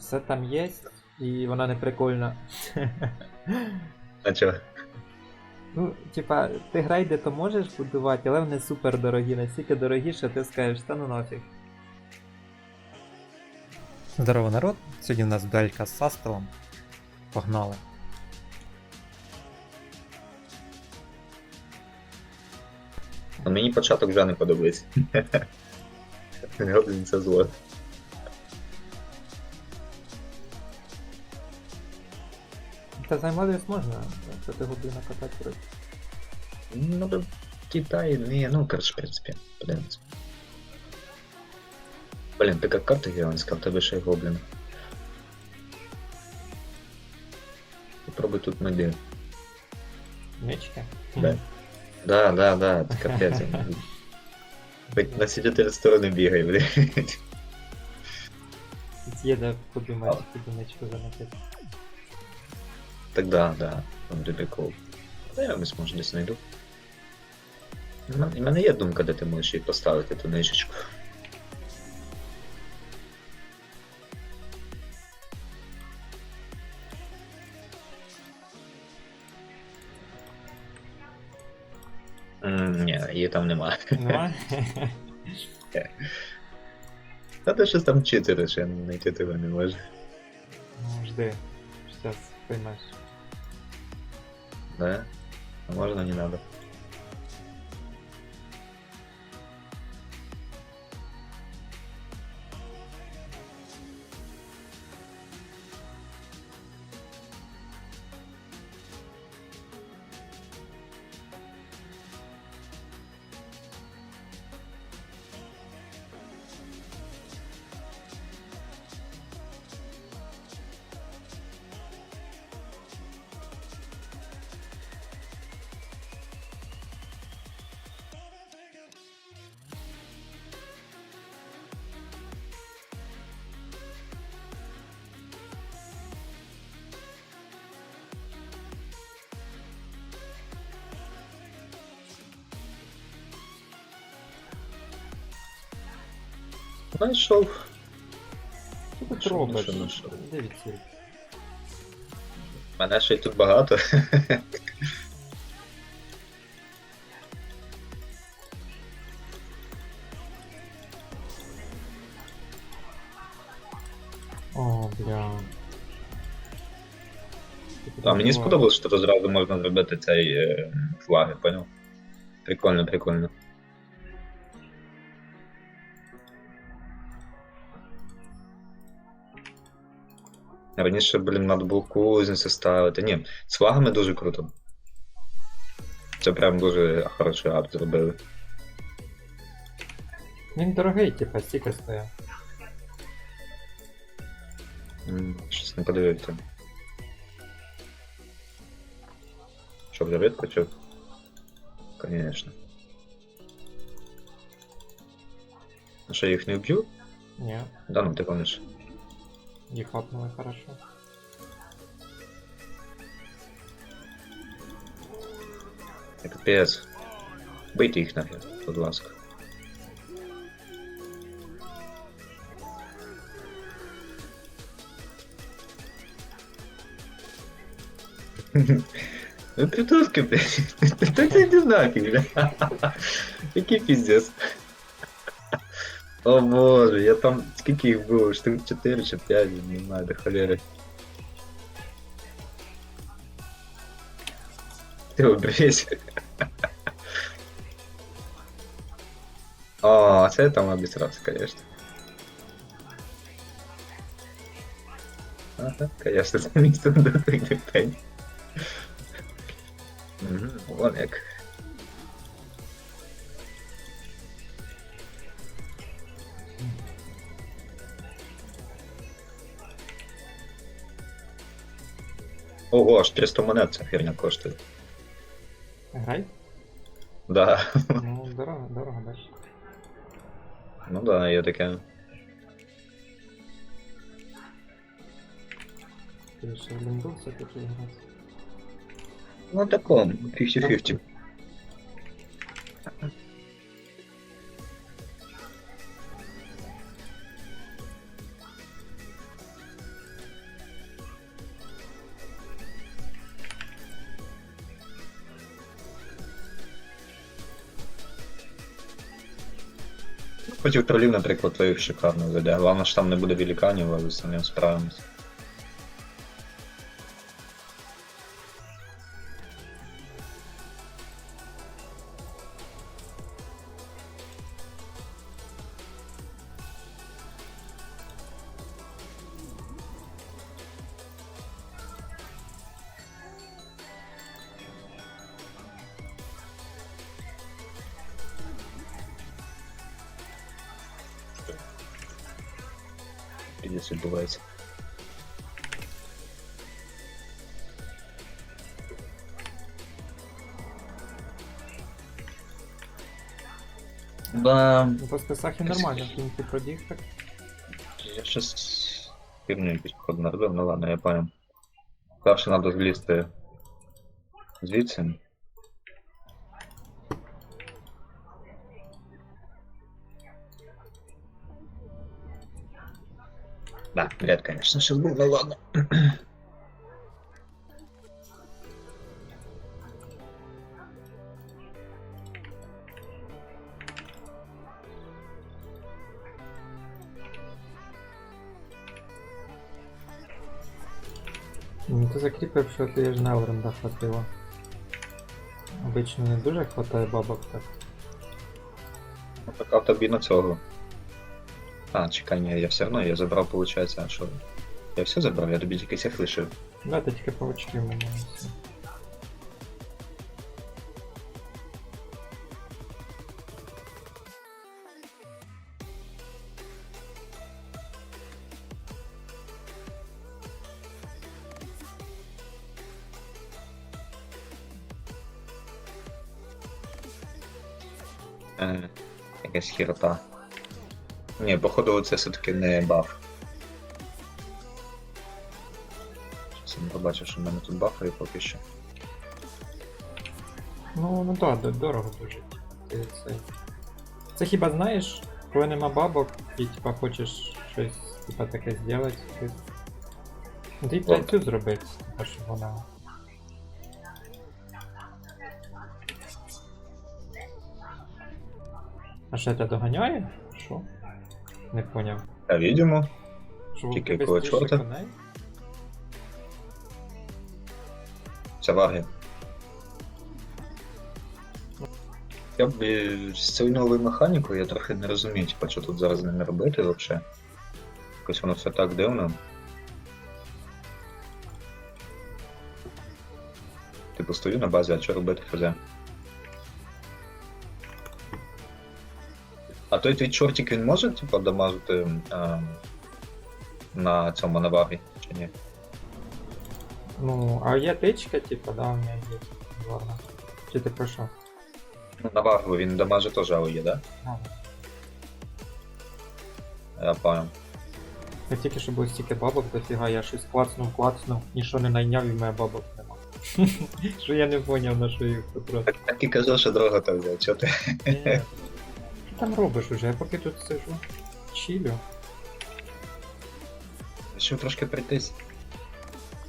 Все там є, і вона не прикольна. А чого? Ну, типа, ти грайди то можеш будувати, але вони супер дорогі, настільки дорогі, що ти скажеш, та ну нафіг. Здорово, народ. Сьогодні у нас дуелька з Састелом. Погнали. Ну, мені початок вже не подобається. Гоблін це зло. Та займатися можна, якщо ти гобліна катати проти. Ну, да, Китай, не, ну, короче, в принципе, подивимось. Блін, така карта гігантська, в тебе ще й гоблін. Попробуй тут найди. Мечки? Да. Да, да, да, це капець. Хоч на всі чотири сторони бігай, блядь. Є де подумати, куди мечку заносити. Так да, да, там буде прикол. Подивимось, може десь знайду. Мен- У мене є думка, де ти можеш її поставити ту нижечку. М, Ні, її там немає. Нема? Та ти щось там читериш, я знайти тебе не можу. Ну, жди. Сейчас поймеш. Да? А можно не надо? Знайшов. Що ти Що, робиш? Дивіться. Мене ще й тут багато. О, бля. А мені сподобалось, що тут зразу можна зробити цей е, флаги, поняв? Прикольно, прикольно. Раніше, блін, треба було кузницю ставити. Ні, з флагами дуже круто. Це прям дуже хороший арт зробили. Він дорогий, типа, стільки стоїть. М, Щось не подивився. Що, вже відкочив? Конечно. А що, я їх не вб'ю? Ні, Да, ну ти помниш. Їх хапнули хорошо. Капець. Бийте їх нахер, будь ласка. Ну придурки, блядь. Та це не нафіг, бля. Який піздец. О боже, я там скільки їх було? Штук 4 чи 5, не знаю, до холери. Ти обрізь. О, це там обісрався, конечно. Ага, конечно, це місце до тих пень. Мгм, Вон як. Ого, аж 300 монет ця херня коштує. Грай? Да. Ну, дорого, дорого, бачиш. Ну да, є таке. Ти ще лінду все-таки грати. Ну таком, 50-50. Проти тролів, наприклад, твоїх шикарно зайде. Головне, що там не буде великанів, але з ним справимось. Підець відбувається. Да, Ну, по списах і нормально, в кінці пробіг так. я щас херню якусь походу наробив, ну ладно, я понял. Перше треба злізти звідси. Да, бред, конечно, сейчас был, ну ладно. Ну, ти закріпив, що ти ж на оренда хватило. Обично не дуже хватає бабок так. Ну, так а тобі на цього. А, чекай, ні, я все одно я забрав, виходить, а що? Я все забрав, я тобі тільки цих лишив. Да, ти тільки паучки у мене і все. Е, якась хірота. Ні, походу це все-таки не баф. Я не побачив, що в мене тут бафає поки що. Ну, ну так, да, дорого дуже. Ти це... це хіба знаєш, коли нема бабок і типа хочеш щось типа таке зробити, ти... Ну ти Ладно. цю зробити, типа, щоб вона. А що тебе доганяє? Що? Не поняв. А відьому. Що Тільки якого чорта? Це ваги. Я б е, з цією новою механікою я трохи не розумію, типа, що тут зараз з ними робити взагалі. Якось воно все так дивно. Типу стою на базі, а що робити хз. Той твій чортик він може, типу, дамажити а, на цьому на вагі, чи ні? Ну, а є тичка, типа, да, у мене є. Ладно. Чи ти про що? Ну, на вагу він дамажить теж є, да? А, Я понял. Я тільки що було стільки бабок дофіга, я щось клацнув, клацнув, нічого не найняв і в мене бабок нема. Що я не поняв, на що їх потрапив. Так, так і кажу, що дорого так взяв, чого ти? Ні. Там робиш уже? Я поки тут сижу. Чилю. Ще трошки прийтись.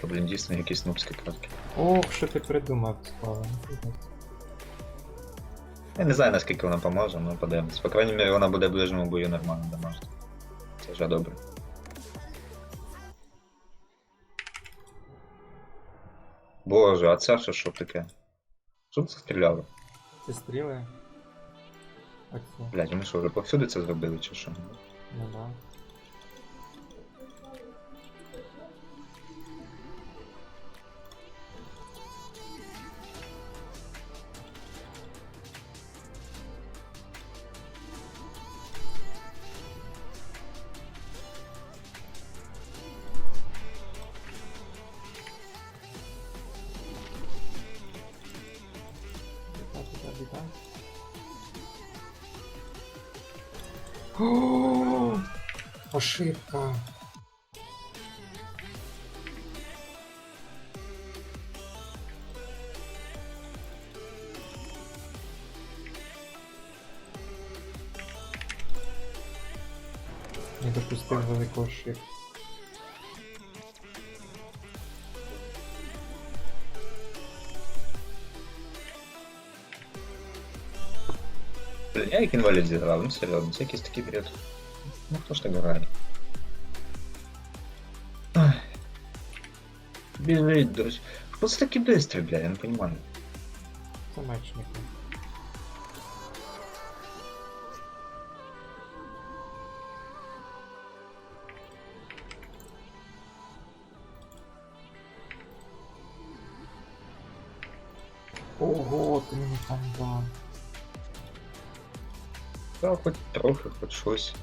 То, блін, дійсно якісь нубські картки. Ох, що ти придумав, справа. Я не знаю, наскільки вона поможе, але подивимось. По крайній мірі, вона буде в ближньому бою нормально дамажити. Це вже добре. Боже, а це що, що таке? Що це стріляло? Ці стріли. Оці. Блядь, ми що, вже повсюди це зробили чи що? Ну да. О, Ошибка. Не допустив велику ошибку. я як інвалід зіграв, ну серйозно, це якийсь такий бред. Ну хто ж так грає? Ай. Біжить, друзі. Хто це такий бистрий, бля, я не розумію. Це мечник. Ого, ти мені там дав. Та хоч трохи, хоч щось.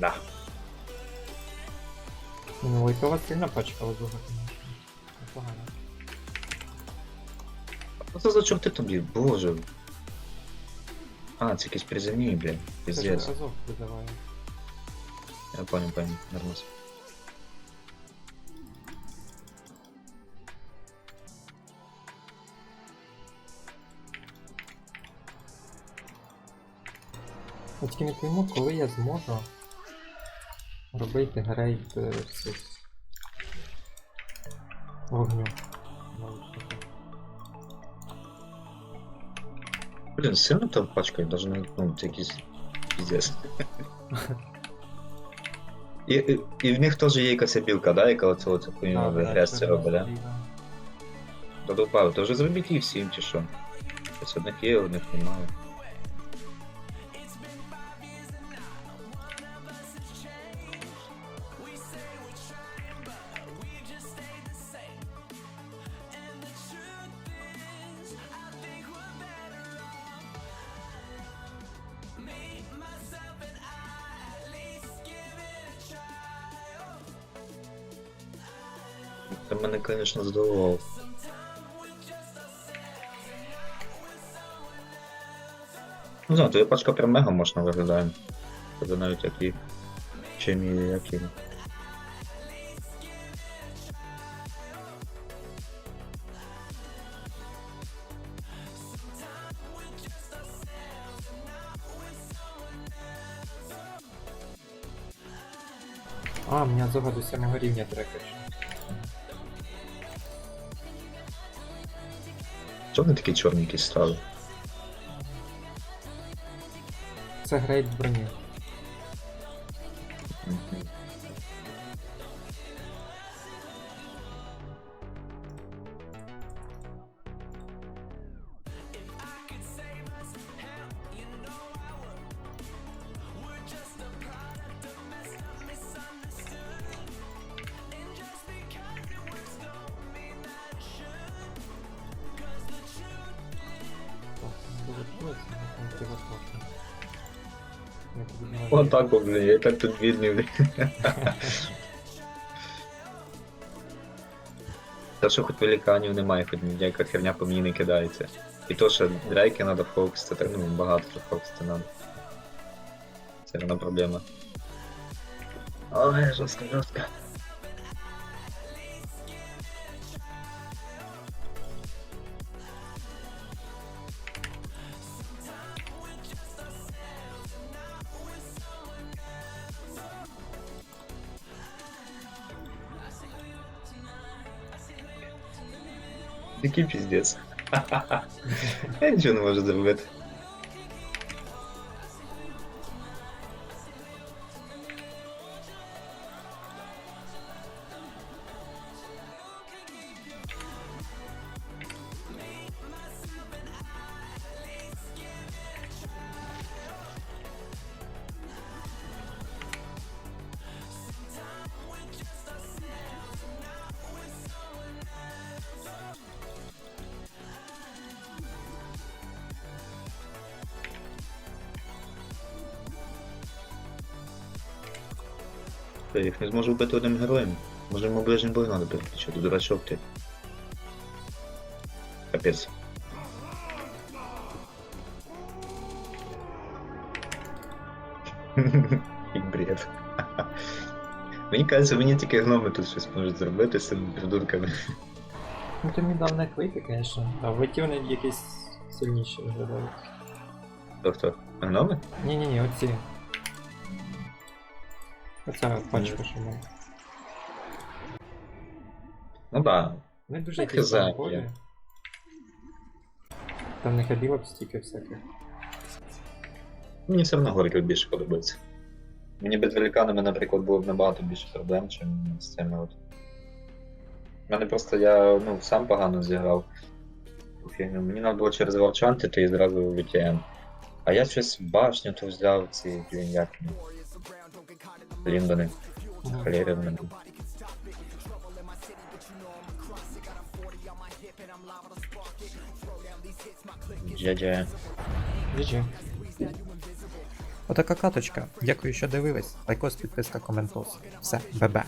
Да. Ну, Лайкова сильно пачкала дуже, конечно. Непогано. Що це за чорти тобі, боже. А, це якісь приземні, бля. Це ж Пиздец. Азов видаває. Я понял, понял, нормально. Я тільки не пойму, коли я зможу робити грейд е, цих вогню. Блін, сильно там пачкають, должны, ну, це якийсь пиздец. І, і, і в них теж є якась білка, да, яка оце оце хуйню агресії це робить, да? да. То вже зробіть їх всім чи що. Ось одних є, одних немає. Ти мене, звісно, здивував. Ну знаю, твоя пачка прям мега можна виглядає. Тобто навіть як і чим і як і. А, мені Азова до 7 рівня трекач. Чого вони такі чорні якісь стали? Це грейд броні. Так, о, блін, я так тут бідний, блін. Та що хоч великанів немає, хоч ніяка херня по мені не кидається. І то, що дрейки треба фокусити, так ну багато фокусити треба. Це одна проблема. Але жорстко, жорстко. Який піздець. Я нічого не можу зробити. Слухай, їх не зможу вбити одним героєм. Може йому ближній бой надо переключати, дурачок ти. Капець. І бред. Мені кажеться, мені тільки гноми тут щось можуть зробити з цими придурками. Ну ти мені дав не квити, звісно. А в виті вони якісь сильніші виглядають. Тобто, гноми? Ні-ні-ні, оці. Оця пачка, що. Ну да. Вони дуже Так, замкові. я. Там не ходило б стільки всяких. Мені все одно горький більше подобається. Мені без великанами, наприклад, було б набагато більше проблем, чим з цими от. У мене просто я ну, сам погано зіграв. цю фігню. Мені треба було через варчанти, то і зразу VTM. А я щось башню то взяв ці, блін, як. В мене. Дядя. Отака каточка. Дякую, що дивились. Лайкос, підписка, коментос. Все, бебе.